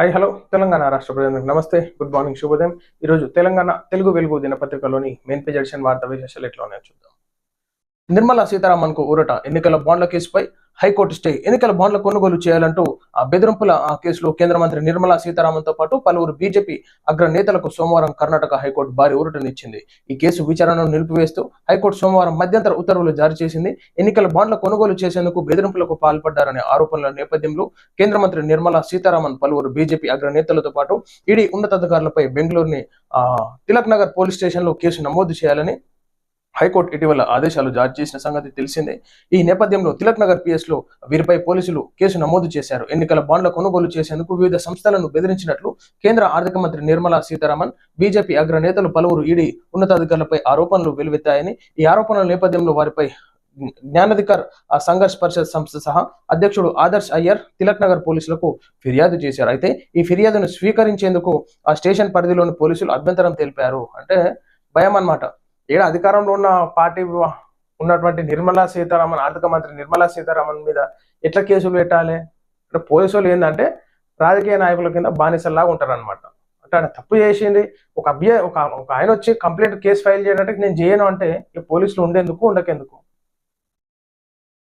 Hi hello Telangana రాష్ట్ర ప్రజలకు నమస్తే. గుడ్ మార్నింగ్ శుభోదయం. ఈరోజు తెలంగాణ తెలుగు వెలుగు దినపత్రికలోని మెయిన్ పేజ్ ఎడిషన్ వార్తా విశేషాలు ఎట్లా ఉన్నాయో చూద్దాం. నిర్మలా సీతారామన్కు ఊరట ఎన్నికల బాండ్ల కేసుపై హైకోర్టు స్టే ఎన్నికల బాండ్ల కొనుగోలు చేయాలంటూ ఆ బెదిరింపుల ఆ కేసులో కేంద్ర మంత్రి నిర్మలా సీతారామన్తో పాటు పలువురు బీజేపీ అగ్ర నేతలకు సోమవారం కర్ణాటక హైకోర్టు భారీ ఊరటనిచ్చింది. ఈ కేసు విచారణను నిలిపివేస్తూ హైకోర్టు సోమవారం మధ్యంతర ఉత్తర్వులు జారీ చేసింది. ఎన్నికల బాండ్ల కొనుగోలు చేసేందుకు బెదిరింపులకు పాల్పడ్డారనే ఆరోపణల నేపథ్యంలో కేంద్ర మంత్రి నిర్మలా సీతారామన్ పలువురు బీజేపీ అగ్ర నేతలతో పాటు ఈడీ ఉన్నతాధికారులపై బెంగళూరుని ఆ, తిలక్ నగర్ పోలీస్ స్టేషన్లో కేసు నమోదు చేయాలని హైకోర్టు ఇటీవల ఆదేశాలు జారీ చేసిన సంగతి తెలిసిందే. ఈ నేపథ్యంలో తిలక్ నగర్ పిఎస్లో వీరిపై పోలీసులు కేసు నమోదు చేశారు. ఎన్నికల బాండ్ల కొనుగోలు చేసేందుకు వివిధ సంస్థలను బెదిరించినట్లు కేంద్ర ఆర్థిక మంత్రి నిర్మలా సీతారామన్ బీజేపీ అగ్ర నేతలు పలువురు ఈడీ ఉన్నతాధికారులపై ఆరోపణలు వెలువెత్తాయని ఈ ఆరోపణల నేపథ్యంలో వారిపై జ్ఞానాధికార్ ఆ సంఘర్ష్ పరిషత్ సంస్థ సహా అధ్యక్షుడు ఆదర్శ్ అయ్యర్ తిలక్ నగర్ పోలీసులకు ఫిర్యాదు చేశారు. అయితే ఈ ఫిర్యాదును స్వీకరించేందుకు ఆ స్టేషన్ పరిధిలోని పోలీసులు అభ్యంతరం తెలిపారు. అంటే భయం అన్నమాట. ఇక్కడ అధికారంలో ఉన్న పార్టీ ఉన్నటువంటి నిర్మలా సీతారామన్ ఆర్థిక మంత్రి నిర్మలా సీతారామన్ మీద ఎట్లా కేసులు పెట్టాలి? అంటే పోలీసులు ఏంటంటే రాజకీయ నాయకుల కింద బానిసల్లాగా ఉంటారనమాట అంటే ఆయన తప్పు చేసింది ఒక అభ్య ఒక ఒక ఆయన వచ్చి కంప్లైంట్ కేసు ఫైల్ చేయడానికి నేను చేయను అంటే ఈ పోలీసులు ఉండేందుకు ఉండకెందుకు?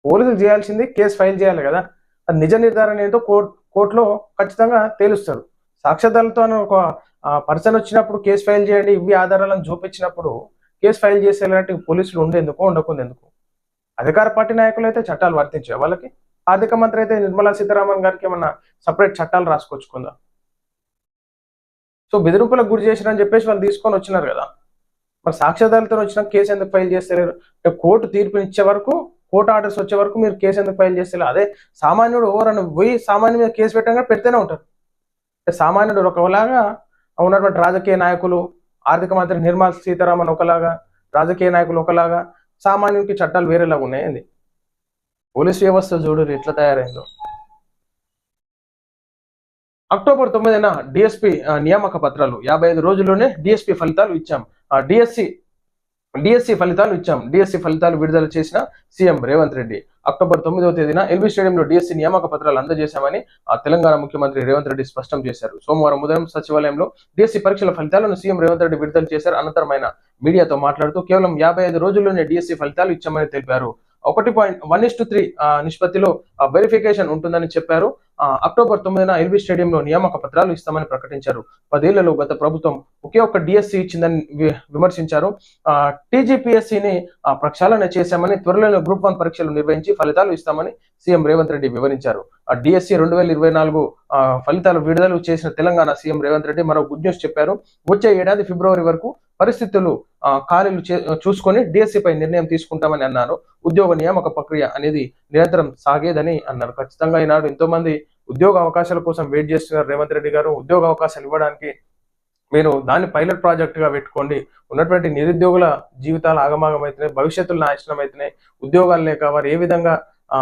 పోలీసులు చేయాల్సింది కేసు ఫైల్ చేయాలి కదా. అది నిజ నిర్ధారణ ఏంటో కోర్టు కోర్టులో ఖచ్చితంగా తేలుస్తారు. సాక్ష్యాధారాలతో ఒక పర్సన్ వచ్చినప్పుడు కేసు ఫైల్ చేయండి ఇవి ఆధారాలను చూపించినప్పుడు కేసు ఫైల్ చేసేలాంటి పోలీసులు ఉండేందుకు ఉండకుండేందుకు అధికార పార్టీ నాయకులు అయితే చట్టాలు వర్తించే వాళ్ళకి ఆర్థిక మంత్రి అయితే నిర్మలా సీతారామన్ గారికి ఏమన్నా సపరేట్ చట్టాలు రాసుకొచ్చుకుందా? సో బెదిరింపులకు గురి చేసిరని చెప్పేసి వాళ్ళు తీసుకొని వచ్చినారు కదా. మరి సాక్ష్యాధారాలతో వచ్చిన కేసు ఎందుకు ఫైల్ చేస్తలేరు? అంటే కోర్టు తీర్పునిచ్చే వరకు కోర్టు ఆర్డర్స్ వచ్చే వరకు మీరు కేసు ఎందుకు ఫైల్ చేస్తలేరు? అదే సామాన్యుడు ఎవరన్నా పోయి సామాన్య మీద కేసు పెట్టంగా పెడితేనే ఉంటారు. సామాన్యుడు ఒకలాగా ఉన్నటువంటి రాజకీయ నాయకులు ఆర్థిక మంత్రి నిర్మలా సీతారామన్ ఒకలాగా రాజకీయ నాయకులు ఒకలాగా సామాన్యునికి చట్టాలు వేరేలాగా ఉన్నాయండి. పోలీస్ వ్యవస్థ చూడు ఎట్లా తయారైందో. అక్టోబర్ తొమ్మిదిన డిఎస్పి నియామక పత్రాలు యాభై ఐదు రోజుల్లోనే డిఎస్పి ఫలితాలు ఇచ్చాం. డిఎస్సి డిఎస్సి ఫలితాలు ఇచ్చాం. డిఎస్సి ఫలితాలు విడుదల చేసిన సీఎం రేవంత్ రెడ్డి. అక్టోబర్ తొమ్మిదవ తేదీన ఎల్బీ స్టేడియంలో డిఎస్సి నియామక పత్రాలు అందజేశామని ఆ తెలంగాణ ముఖ్యమంత్రి రేవంత్ రెడ్డి స్పష్టం చేశారు. సోమవారం ఉదయం సచివాలయంలో డిఎస్సి పరీక్షల ఫలితాలను సీఎం రేవంత్ రెడ్డి విడుదల చేశారు. అనంతరం ఆయన మీడియాతో మాట్లాడుతూ కేవలం యాభై ఐదు రోజుల్లోనే డిఎస్సి ఫలితాలు ఇచ్చామని తెలిపారు. ఒకటి point one is to three నిష్పత్తిలో వెరిఫికేషన్ ఉంటుందని చెప్పారు. ఆ, అక్టోబర్ తొమ్మిదిన ఎల్బీ స్టేడియంలో నియామక పత్రాలు ఇస్తామని ప్రకటించారు. పదేళ్ళలో గత ప్రభుత్వం ఒకే ఒక్క డిఎస్సి ఇచ్చిందని విమర్శించారు. ఆ, ని ప్రక్షాళన చేశామని త్వరలోనే గ్రూప్ వన్ పరీక్షలు నిర్వహించి ఫలితాలు ఇస్తామని సీఎం రేవంత్ రెడ్డి వివరించారు. ఆ డిఎస్సి రెండు వేల ఇరవై నాలుగు ఫలితాలు విడుదల చేసిన తెలంగాణ సీఎం రేవంత్ రెడ్డి మరో గుడ్ న్యూస్ చెప్పారు. వచ్చే ఏడాది ఫిబ్రవరి వరకు పరిస్థితులు ఆ, ఖాళీలు చే- చూసుకొని డిఎస్సి పై నిర్ణయం తీసుకుంటామని అన్నారు. ఉద్యోగ నియామక ప్రక్రియ అనేది నిరంతరం సాగేదని అన్నారు. ఖచ్చితంగా ఈనాడు ఎంతో మంది ఉద్యోగ అవకాశాల కోసం వెయిట్ చేస్తున్నారు. రేవంత్ రెడ్డి గారు ఉద్యోగ అవకాశాలు ఇవ్వడానికి మీరు దాన్ని పైలట్ ప్రాజెక్ట్గా పెట్టుకోండి. ఉన్నటువంటి నిరుద్యోగుల జీవితాలు ఆగమాగం అవుతున్నాయి భవిష్యత్తులు నాశనం అవుతున్నాయి ఉద్యోగాలు లేక వారు ఏ విధంగా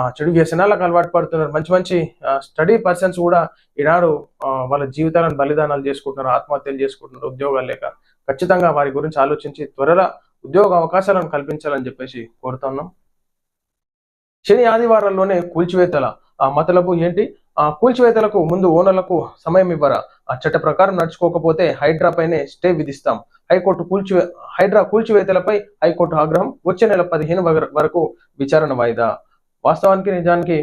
చెడు వ్యసనాలకు అలవాటు పడుతున్నారు. మంచి మంచి స్టడీ పర్సన్స్ కూడా ఈనాడు వాళ్ళ జీవితాలను బలిదానాలు చేసుకుంటున్నారు. ఆత్మహత్యలు చేసుకుంటున్నారు ఉద్యోగాలు లేక. ఖచ్చితంగా వారి గురించి ఆలోచించి త్వరలో ఉద్యోగ అవకాశాలను కల్పించాలని చెప్పేసి కోరుతున్నాం శని ఆదివారాల్లోనే కూల్చివేతల ఆ మతలబు ఏంటి? ఆ కూల్చివేతలకు ముందు ఓనర్లకు సమయం ఇవ్వరా? ఆ చట్ట ప్రకారం నడుచుకోకపోతే హైడ్రా పైనే స్టే విధిస్తాం. హైకోర్టు కూల్చివే హైడ్రా కూల్చివేతలపై హైకోర్టు ఆగ్రహం వచ్చే నెల పదిహేను వరకు విచారణ వాయిదా. వాస్తవానికి నిజానికి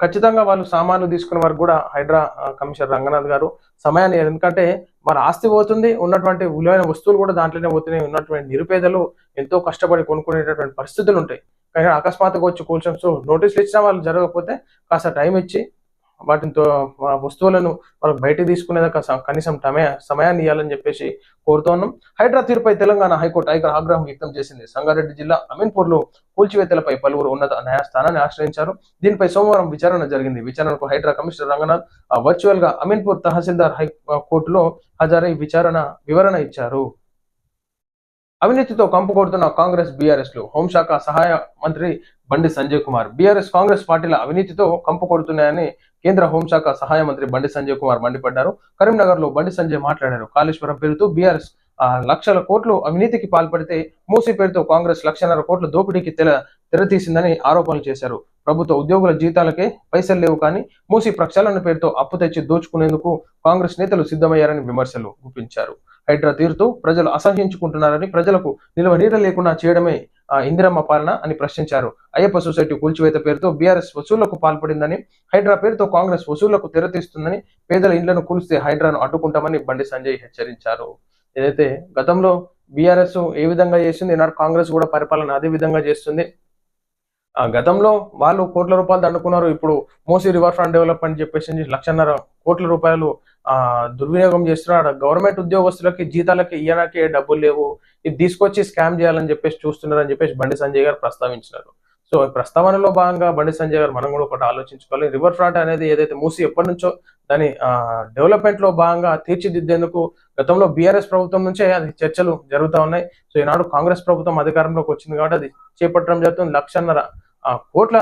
ఖచ్చితంగా వాళ్ళు సామాన్లు తీసుకున్న వారు కూడా హైడ్రా కమిషనర్ రంగనాథ్ గారు. సమయాన్ని ఎందుకంటే మన ఆస్తి పోతుంది ఉన్నటువంటి విలువైన వస్తువులు కూడా దాంట్లోనే పోతున్నాయి ఉన్నటువంటి నిరుపేదలు ఎంతో కష్టపడి కొనుక్కునేటటువంటి పరిస్థితులు ఉంటాయి. కానీ అకస్మాత్తుగా వచ్చి కూర్చొని సో నోటీసులు ఇచ్చినా వాళ్ళు జరగకపోతే కాస్త టైం ఇచ్చి వాటిని తో- వస్తువులను వాళ్ళకి బయట తీసుకునేదాకా కనీసం టమే సమయాన్ని ఇవ్వాలని చెప్పేసి కోరుతున్నాం హైడ్రా తీరుపై తెలంగాణ హైకోర్టు ఐక ఆగ్రహం వ్యక్తం చేసింది. సంగారెడ్డి జిల్లా అమీన్పూర్లో కూల్చివేతలపై పలువురు ఉన్నత న్యాయస్థానాన్ని ఆశ్రయించారు. దీనిపై సోమవారం విచారణ జరిగింది. విచారణకు హైడ్రా కమిషనర్ రంగనాథ్ వర్చువల్గా అమీన్పూర్ తహసీల్దార్ హై కోర్టులో హాజరై విచారణ వివరణ ఇచ్చారు. అవినీతితో కంపుకొడుతున్న కాంగ్రెస్ బీఆర్ఎస్లు హోంశాఖ సహాయ మంత్రి బండి సంజయ్ కుమార్. బీఆర్ఎస్ కాంగ్రెస్ పార్టీల అవినీతితో కంపు కొడుతున్నాయని కేంద్ర హోంశాఖ సహాయ మంత్రి బండి సంజయ్ కుమార్ మండిపడ్డారు. కరీంనగర్లో బండి సంజయ్ మాట్లాడారు. కాళేశ్వరం పేరుతో బీఆర్ఎస్ ఆ, లక్షల కోట్లు అవినీతికి పాల్పడితే మూసి పేరుతో కాంగ్రెస్ లక్షన్నర కోట్ల దోపిడీకి తెల తెరతీసిందని ఆరోపణలు చేశారు. ప్రభుత్వ ఉద్యోగుల జీతాలకే పైసలు లేవు కానీ మూసి ప్రక్షాళన పేరుతో అప్పు తెచ్చి దోచుకునేందుకు కాంగ్రెస్ నేతలు సిద్ధమయ్యారని విమర్శలు గుప్పించారు. హైడ్రా తీరుతో ప్రజలు అసహ్యించుకుంటున్నారని ప్రజలకు నిల్వ నీడ లేకుండా చేయడమే ఇందిరమ్మ పాలన అని ప్రశ్నించారు. అయ్యప్ప సొసైటీ కూల్చివేత పేరుతో బీఆర్ఎస్ వసూళ్ళకు పాల్పడిందని హైడ్రా పేరుతో కాంగ్రెస్ వసూళ్ళకు తెరతీస్తుందని పేదల ఇండ్లను కూల్స్తే హైడ్రాను అడ్డుకుంటామని బండి సంజయ్ హెచ్చరించారు. ఏదైతే గతంలో బీఆర్ఎస్ ఏ విధంగా చేసింది ఈనాడు కాంగ్రెస్ కూడా పరిపాలన అదే విధంగా చేస్తుంది గతంలో వాళ్ళు కోట్ల రూపాయలు దండుకున్నారు. ఇప్పుడు మోసీ రివర్ ఫ్రంట్ డెవలప్మెంట్ చెప్పేసి లక్షన్నర కోట్ల రూపాయలు ఆ దుర్వినియోగం చేస్తున్నారు. గవర్నమెంట్ ఉద్యోగస్తులకి జీతాలకి ఇయ్యడానికి డబ్బులు లేవు. ఇది తీసుకొచ్చి స్కామ్ చేయాలని చెప్పేసి చూస్తున్నారని చెప్పేసి బండి సంజయ్ గారు ప్రస్తావించినారు. సో ఈ ప్రస్తావనలో భాగంగా బండి సంజయ్ గారు మనం కూడా ఒకటి ఆలోచించుకోవాలి. రివర్ ఫ్రంట్ అనేది ఏదైతే మూసి ఎప్పటి నుంచో దాని డెవలప్మెంట్లో భాగంగా తీర్చిదిద్దేందుకు గతంలో బీఆర్ఎస్ ప్రభుత్వం నుంచే అది చర్చలు జరుగుతూ ఉన్నాయి. సో ఈనాడు కాంగ్రెస్ ప్రభుత్వం అధికారంలోకి వచ్చింది కాబట్టి అది చేపట్టడం జరుగుతుంది. లక్షన్నర ఆ, కోట్ల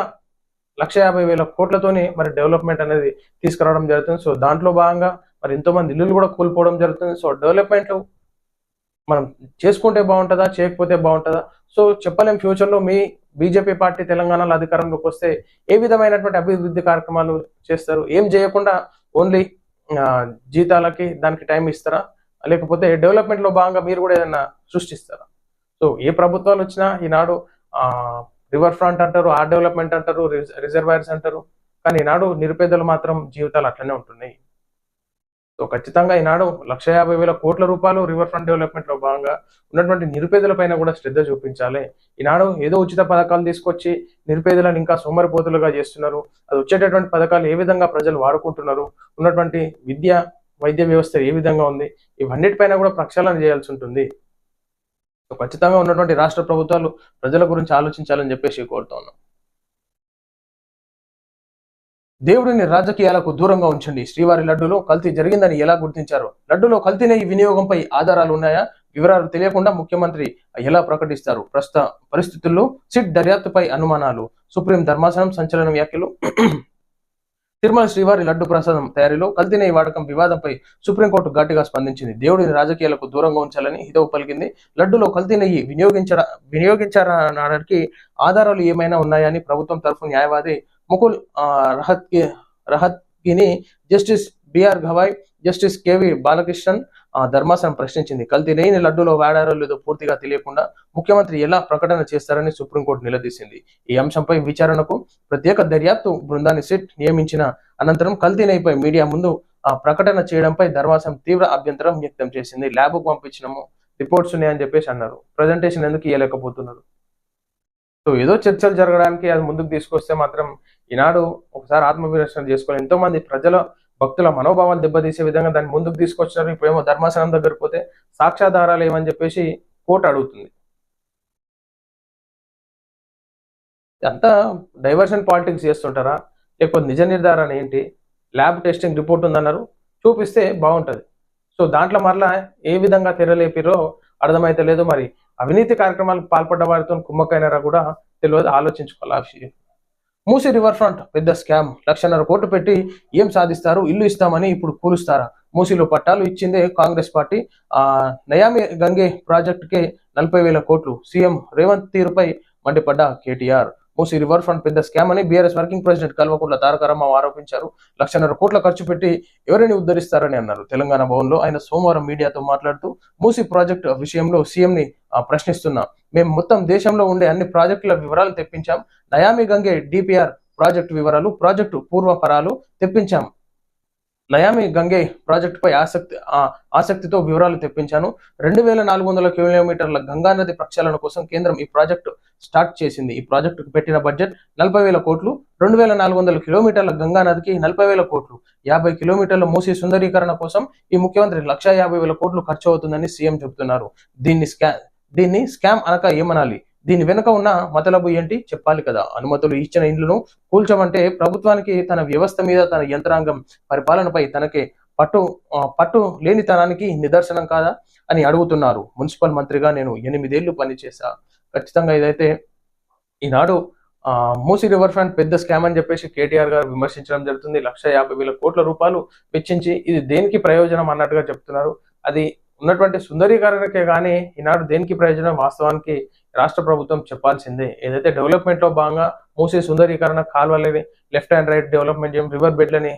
లక్ష యాభై వేల కోట్లతోని మరి డెవలప్మెంట్ అనేది తీసుకురావడం జరుగుతుంది. సో దాంట్లో భాగంగా మరి ఎంతో మంది ఇల్లులు కూడా కోల్పోవడం జరుగుతుంది. సో డెవలప్మెంట్లు మనం చేసుకుంటే బాగుంటుందా చేయకపోతే బాగుంటుందా? సో చెప్పలేం ఫ్యూచర్లో మీ బీజేపీ పార్టీ తెలంగాణలో అధికారంలోకి వస్తే ఏ విధమైనటువంటి అభివృద్ధి కార్యక్రమాలు చేస్తారు? ఏం చేయకుండా ఓన్లీ జీతాలకి దానికి టైం ఇస్తారా? లేకపోతే డెవలప్మెంట్లో భాగంగా మీరు కూడా ఏదైనా సృష్టిస్తారా? సో ఏ ప్రభుత్వాలు వచ్చినా ఈనాడు రివర్ ఫ్రంట్ అంటారు ఆర్ డెవలప్మెంట్ అంటారు రిజర్వాయర్స్ అంటారు. కానీ ఈనాడు నిరుపేదలు మాత్రం జీవితాలు అట్లనే ఉంటున్నాయి. సో ఖచ్చితంగా ఈనాడు లక్ష యాభై వేల కోట్ల రూపాయలు రివర్ ఫ్రంట్ డెవలప్మెంట్లో భాగంగా ఉన్నటువంటి నిరుపేదల పైన కూడా శ్రద్ధ చూపించాలి. ఈనాడు ఏదో ఉచిత పథకాలు తీసుకొచ్చి నిరుపేదలను ఇంకా సోమరిపోతులుగా చేస్తున్నారు. అది వచ్చేటటువంటి పథకాలు ఏ విధంగా ప్రజలు వాడుకుంటున్నారు? ఉన్నటువంటి విద్య వైద్య వ్యవస్థ ఏ విధంగా ఉంది? ఇవన్నిటిపైన కూడా ప్రక్షాళన చేయాల్సి ఉంటుంది. ఖచ్చితంగా ఉన్నటువంటి రాష్ట్ర ప్రభుత్వాలు ప్రజల గురించి ఆలోచించాలని చెప్పేసి కోరుతా ఉన్నాం. దేవుడిని రాజకీయాలకు దూరంగా ఉంచండి. శ్రీవారి లడ్డులో కల్తీ జరిగిందని ఎలా గుర్తించారు? లడ్డులో కల్తీనే ఈ వినియోగంపై ఆధారాలు ఉన్నాయా? వివరాలు తెలియకుండా ముఖ్యమంత్రి ఎలా ప్రకటిస్తారు? ప్రస్తుత పరిస్థితుల్లో సిట్ దర్యాప్తుపై అనుమానాలు. సుప్రీం ధర్మాసనం సంచలన వ్యాఖ్యలు? తిరుమల శ్రీవారి లడ్డు ప్రసాదం తయారీలో కల్తీనే ఈ వాడకం వివాదంపై సుప్రీంకోర్టు ఘాటుగా స్పందించింది. దేవుడిని రాజకీయాలకు దూరంగా ఉంచాలని హితవు పలికింది. లడ్డులో కల్తీ నెయ్యి వినియోగించరా వినియోగించారనడానికి ఆధారాలు ఏమైనా ఉన్నాయని ప్రభుత్వం తరఫు న్యాయవాది ముకుల్ ఆ, రహత్కి రహత్గిని justice B R Gavai justice K V Balakrishnan ఆ, ధర్మాసనం ప్రశ్నించింది. కల్తీ లేని లడ్డులో వాడారో లేదో పూర్తిగా తెలియకుండా ముఖ్యమంత్రి ఎలా ప్రకటన చేస్తారని సుప్రీంకోర్టు నిలదీసింది. ఈ అంశంపై విచారణకు ప్రత్యేక దర్యాప్తు బృందాన్ని సిట్ నియమించిన అనంతరం కల్తీ నెయ్యిపై మీడియా ముందు ఆ ప్రకటన చేయడంపై ధర్మాసనం తీవ్ర అభ్యంతరం వ్యక్తం చేసింది. ల్యాబ్కు పంపించినాము రిపోర్ట్స్ ఉన్నాయని చెప్పేసి అన్నారు. ప్రజెంటేషన్ ఎందుకు ఇవ్వలేకపోతున్నారు సో ఏదో చర్చలు జరగడానికి అది ముందుకు తీసుకొస్తే మాత్రం ఈనాడు ఒకసారి ఆత్మవిమర్శన చేసుకోవాలి. ఎంతో మంది ప్రజల భక్తుల మనోభావాలు దెబ్బతీసే విధంగా దాన్ని ముందుకు తీసుకొచ్చినారు. ఇప్పుడేమో ధర్మాసనం దగ్గర పోతే సాక్ష్యాధారాలు ఏమని చెప్పేసి కోర్టు అడుగుతుంది. అంతా డైవర్షన్ పాలిటిక్స్ చేస్తుంటారా? లేకపోతే నిజ నిర్ధారణ ఏంటి? ల్యాబ్ టెస్టింగ్ రిపోర్ట్ ఉందన్నారు. చూపిస్తే బాగుంటది. సో దాంట్లో మరలా ఏ విధంగా తెరలేపిరో అర్థమైతే లేదు మరి అవినీతి కార్యక్రమాలకు పాల్పడ్డ వారితో కుమ్మకైనారా కూడా తెలియదు ఆలోచించుకోవాలి ఆ విషయం. మూసి రివర్ ఫ్రంట్ పెద్ద స్కామ్. లక్షన్నర కోట్లు పెట్టి ఏం సాధిస్తారు? ఇల్లు ఇస్తామని ఇప్పుడు కూలుస్తారా? మూసిలో పట్టాలు ఇచ్చిందే కాంగ్రెస్ పార్టీ. ఆ నయామి గంగే ప్రాజెక్టుకే నలభై వేల కోట్లు. సీఎం రేవంత్ తీరుపై మండిపడ్డ కేటీఆర్. మూసి రివర్ ఫ్రంట్ పెద్ద స్కామ్ అని BRS working president Kalvakuntla Taraka Ramarao ఆరోపించారు. లక్షన్నర కోట్ల ఖర్చు పెట్టి ఎవరిని ఉద్ధరిస్తారని అన్నారు. తెలంగాణ భవన్లో ఆయన సోమవారం మీడియాతో మాట్లాడుతూ మూసి ప్రాజెక్టు విషయంలో సీఎం ని ప్రశ్నిస్తున్నా. మేము మొత్తం దేశంలో ఉండే అన్ని ప్రాజెక్టుల వివరాలు తెప్పించాం. నయామి గంగే డిపిఆర్ ప్రాజెక్టు వివరాలు ప్రాజెక్టు పూర్వపరాలు తెప్పించాం. నయామి గంగే ప్రాజెక్టుపై ఆసక్తి ఆసక్తితో వివరాలు తెప్పించాను. రెండు వేల నాలుగు వందల కిలోమీటర్ల గంగా నది ప్రక్షాళన కోసం కేంద్రం ఈ ప్రాజెక్టు స్టార్ట్ చేసింది. ఈ ప్రాజెక్టుకు పెట్టిన బడ్జెట్ నలభై వేల కోట్లు. రెండు వేల నాలుగు వందల కిలోమీటర్ల గంగా నదికి నలభై వేల కోట్లు. యాభై కిలోమీటర్ల మూసి సుందరీకరణ కోసం ఈ ముఖ్యమంత్రి లక్ష యాభై వేల కోట్లు ఖర్చు అవుతుందని సీఎం చెబుతున్నారు. దీన్ని స్కా దీన్ని స్కామ్ అనక ఏమనాలి? దీని వెనుక ఉన్న మతలబు ఏంటి? చెప్పాలి కదా. అనుమతులు ఇచ్చిన ఇండ్లను కూల్చమంటే ప్రభుత్వానికి తన వ్యవస్థ మీద తన యంత్రాంగం పరిపాలనపై తనకే పట్టు పట్టు లేనితనానికి నిదర్శనం కాదా అని అడుగుతున్నారు. మున్సిపల్ మంత్రిగా నేను ఎనిమిదేళ్ళు పనిచేశా. ఖచ్చితంగా ఇదైతే ఈనాడు ఆ, మూసి రివర్ ఫ్రంట్ పెద్ద స్కామ్ అని చెప్పేసి కేటీఆర్ గారు విమర్శించడం జరుగుతుంది. లక్ష యాభై వేల కోట్ల రూపాయలు వెచ్చించి ఇది దేనికి ప్రయోజనం అన్నట్టుగా చెప్తున్నారు. అది ఉన్నటువంటి సుందరీకరణకే కానీ ఈనాడు దేనికి ప్రయోజనం? వాస్తవానికి రాష్ట్ర ప్రభుత్వం చెప్పాల్సిందే. ఏదైతే డెవలప్మెంట్లో భాగంగా మూసీ సుందరీకరణ కాల్వలని లెఫ్ట్ అండ్ రైట్ డెవలప్మెంట్ చేయడం రివర్ బెడ్లని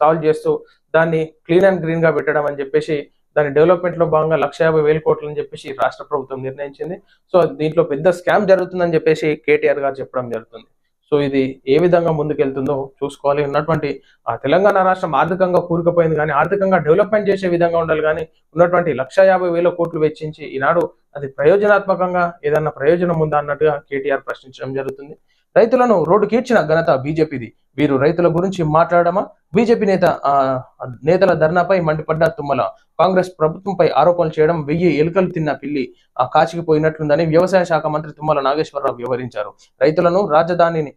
సాల్వ్ చేస్తూ దాన్ని క్లీన్ అండ్ గ్రీన్గా పెట్టడం అని చెప్పేసి దాని డెవలప్మెంట్లో భాగంగా లక్ష యాభై వేల కోట్లు అని చెప్పేసి రాష్ట్ర ప్రభుత్వం నిర్ణయించింది. సో దీంట్లో పెద్ద స్కామ్ జరుగుతుందని చెప్పేసి కేటీఆర్ గారు చెప్పడం జరుగుతుంది. సో ఇది ఏ విధంగా ముందుకెళ్తుందో చూసుకోవాలి. ఉన్నటువంటి ఆ తెలంగాణ రాష్ట్రం ఆర్థికంగా కూరుకుపోయింది కానీ ఆర్థికంగా డెవలప్మెంట్ చేసే విధంగా ఉండాలి కానీ ఉన్నటువంటి లక్ష యాభై వేల కోట్లు వెచ్చించి ఈనాడు అది ప్రయోజనాత్మకంగా ఏదన్నా ప్రయోజనం ఉందా అన్నట్టుగా కేటీఆర్ ప్రశ్నించడం జరుగుతుంది. రైతులను రోడ్డుకి ఈడ్చిన ఘనత బీజేపీది. వీరు రైతుల గురించి మాట్లాడమా? బీజేపీ నేత ఆ, నేతల ధర్నాపై మండిపడ్డ తుమ్మల. కాంగ్రెస్ ప్రభుత్వంపై ఆరోపణలు చేయడం వెయ్యి ఎలుకలు తిన్న పిల్లి. ఆ కాచికిపోయినట్లుందని వ్యవసాయ శాఖ మంత్రి తుమ్మల నాగేశ్వరరావు వివరించారు. రైతులను రాజధానిని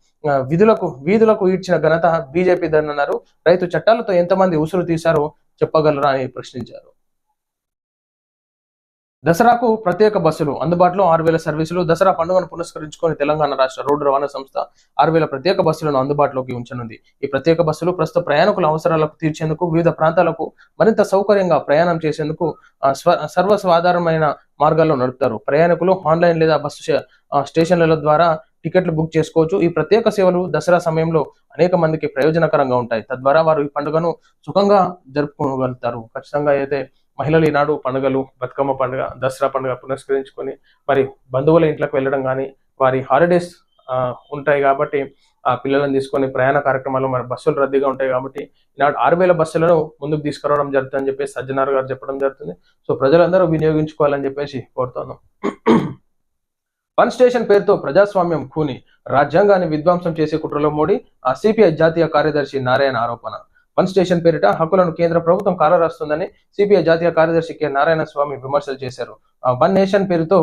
విధులకు వీధులకు ఈడ్చిన ఘనత బీజేపీదన్నారు రైతు చట్టాలతో ఎంతమంది ఉసురు తీశారో చెప్పగలరా అని ప్రశ్నించారు. దసరాకు ప్రత్యేక బస్సులు. అందుబాటులో ఆరు వేల సర్వీసులు. దసరా పండుగను పురస్కరించుకొని తెలంగాణ రాష్ట్ర రోడ్డు రవాణా సంస్థ ఆరు వేల ప్రత్యేక బస్సులను అందుబాటులోకి ఉంచనుంది. ఈ ప్రత్యేక బస్సులు ప్రస్తుత ప్రయాణికుల అవసరాలకు తీర్చేందుకు వివిధ ప్రాంతాలకు మరింత సౌకర్యంగా ప్రయాణం చేసేందుకు సర్వసాధారణమైన మార్గాల్లో నడుపుతారు. ప్రయాణికులు ఆన్లైన్ లేదా బస్సు స్టే- స్టేషన్ల ద్వారా టికెట్లు బుక్ చేసుకోవచ్చు. ఈ ప్రత్యేక సేవలు దసరా సమయంలో అనేక మందికి ప్రయోజనకరంగా ఉంటాయి. తద్వారా వారు ఈ పండుగను సుఖంగా జరుపుకోగలుగుతారు. ఖచ్చితంగా అయితే మహిళలు ఈనాడు పండుగలు బతుకమ్మ పండుగ దసరా పండుగ పునస్కరించుకొని మరి బంధువుల ఇంట్లోకి వెళ్ళడం కానీ వారి హాలిడేస్ ఉంటాయి కాబట్టి ఆ పిల్లలను తీసుకొని ప్రయాణ కార్యక్రమాలు మరి బస్సులు రద్దీగా ఉంటాయి కాబట్టి ఈనాడు ఆరు వేల బస్సులను ముందుకు తీసుకురావడం జరుగుతుందని చెప్పేసి సజ్జనార్ గారు చెప్పడం జరుగుతుంది. సో ప్రజలందరూ వినియోగించుకోవాలని చెప్పేసి కోరుతున్నాం. వన్ స్టేషన్ పేరుతో ప్రజాస్వామ్యం కూని రాజ్యాంగాన్ని విధ్వంసం చేసే కుట్రలో మోడీ ఆ సిపిఐ జాతీయ కార్యదర్శి నారాయణ ఆరోపణ. వన్ స్టేషన్ పేరిట హక్కులను కేంద్ర ప్రభుత్వం కాలరాస్తుందని సిపిఐ జాతీయ కార్యదర్శి కె. నారాయణ స్వామి విమర్శలు చేశారు. వన్ నేషన్ పేరుతో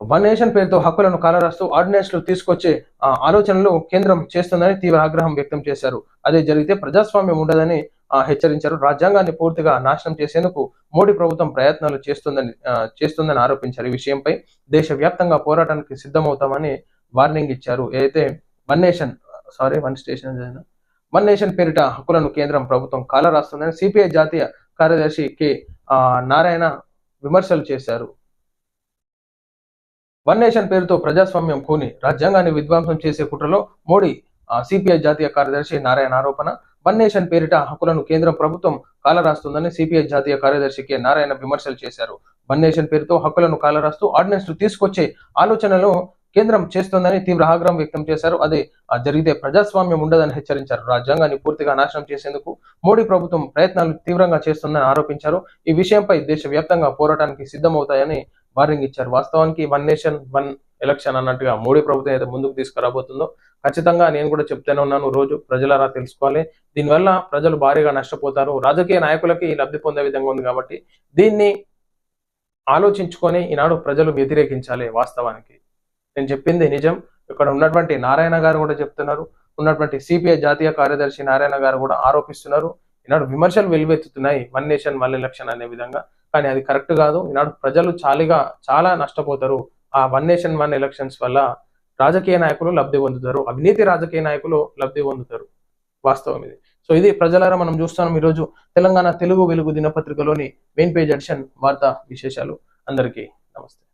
వన్ నేషన్ పేరుతో హక్కులను కాలరాస్తూ ఆర్డినెన్స్లు తీసుకొచ్చే ఆలోచనలు కేంద్రం చేస్తుందని తీవ్ర ఆగ్రహం వ్యక్తం చేశారు. అదే జరిగితే ప్రజాస్వామ్యం ఉండదని ఆ, హెచ్చరించారు. రాజ్యాంగాన్ని పూర్తిగా నాశనం చేసేందుకు మోడీ ప్రభుత్వం ప్రయత్నాలు చేస్తుందని చేస్తుందని ఆరోపించారు. ఈ విషయంపై దేశవ్యాప్తంగా పోరాటానికి సిద్ధమవుతామని వార్నింగ్ ఇచ్చారు. ఏదైతే one nation sorry one station one nation పేరిట హక్కులను కేంద్రం ప్రభుత్వం కాలరాస్తుందని సిపిఐ జాతీయ కార్యదర్శి కె నారాయణ విమర్శలు చేశారు. వన్ నేషన్ పేరుతో ప్రజాస్వామ్యం కూని రాజ్యాంగాన్ని విధ్వంసం చేసే కుట్రలో మోడీ సిపిఐ జాతీయ కార్యదర్శి నారాయణ ఆరోపణ. వన్ నేషన్ పేరిట హక్కులను కేంద్ర ప్రభుత్వం కాలరాస్తుందని సిపిఐ జాతీయ కార్యదర్శి కె నారాయణ విమర్శలు చేశారు. వన్ నేషన్ పేరుతో హక్కులను కాలరాస్తూ ఆర్డినెన్స్లు తీసుకొచ్చే ఆలోచనలో కేంద్రం చేస్తోందని తీవ్ర ఆగ్రహం వ్యక్తం చేశారు. అదే జరిగితే ప్రజాస్వామ్యం ఉండదని హెచ్చరించారు. రాజ్యాంగాన్ని పూర్తిగా నాశనం చేసేందుకు మోడీ ప్రభుత్వం ప్రయత్నాలు తీవ్రంగా చేస్తుందని ఆరోపించారు. ఈ విషయంపై దేశవ్యాప్తంగా పోరాటానికి సిద్ధమవుతాయని వార్నింగ్ ఇచ్చారు. వాస్తవానికి వన్ నేషన్ వన్ ఎలక్షన్ అన్నట్టుగా మోడీ ప్రభుత్వం అయితే ముందుకు తీసుకురాబోతుందో ఖచ్చితంగా నేను కూడా చెప్తూనే ఉన్నాను. రోజు ప్రజలరా తెలుసుకోవాలి. దీనివల్ల ప్రజలు భారీగా నష్టపోతారు. రాజకీయ నాయకులకి లబ్ధి పొందే విధంగా ఉంది కాబట్టి దీన్ని ఆలోచించుకొని ఈనాడు ప్రజలు వ్యతిరేకించాలి వాస్తవానికి. నేను చెప్పింది నిజం. ఇక్కడ ఉన్నటువంటి నారాయణ గారు కూడా చెప్తున్నారు. ఉన్నటువంటి సిపిఐ జాతీయ కార్యదర్శి నారాయణ గారు కూడా ఆరోపిస్తున్నారు. ఈనాడు విమర్శలు వెలువెత్తుతున్నాయి. వన్ నేషన్ వన్ ఎలక్షన్ అనే విధంగా. కానీ అది కరెక్ట్ కాదు. ఈనాడు ప్రజలు చాలిగా చాలా నష్టపోతారు. ఆ వన్ నేషన్ వన్ ఎలక్షన్స్ వల్ల రాజకీయ నాయకులు లబ్ధి పొందుతారు. అవినీతి రాజకీయ నాయకులు లబ్ధి పొందుతారు. వాస్తవం ఇది. సో ఇది ప్రజలారా మనం చూస్తున్నాం ఈరోజు తెలంగాణ తెలుగు వెలుగు దినపత్రికలోని మెయిన్ పేజ్ ఎడిషన్ వార్తా విశేషాలు. అందరికీ నమస్తే.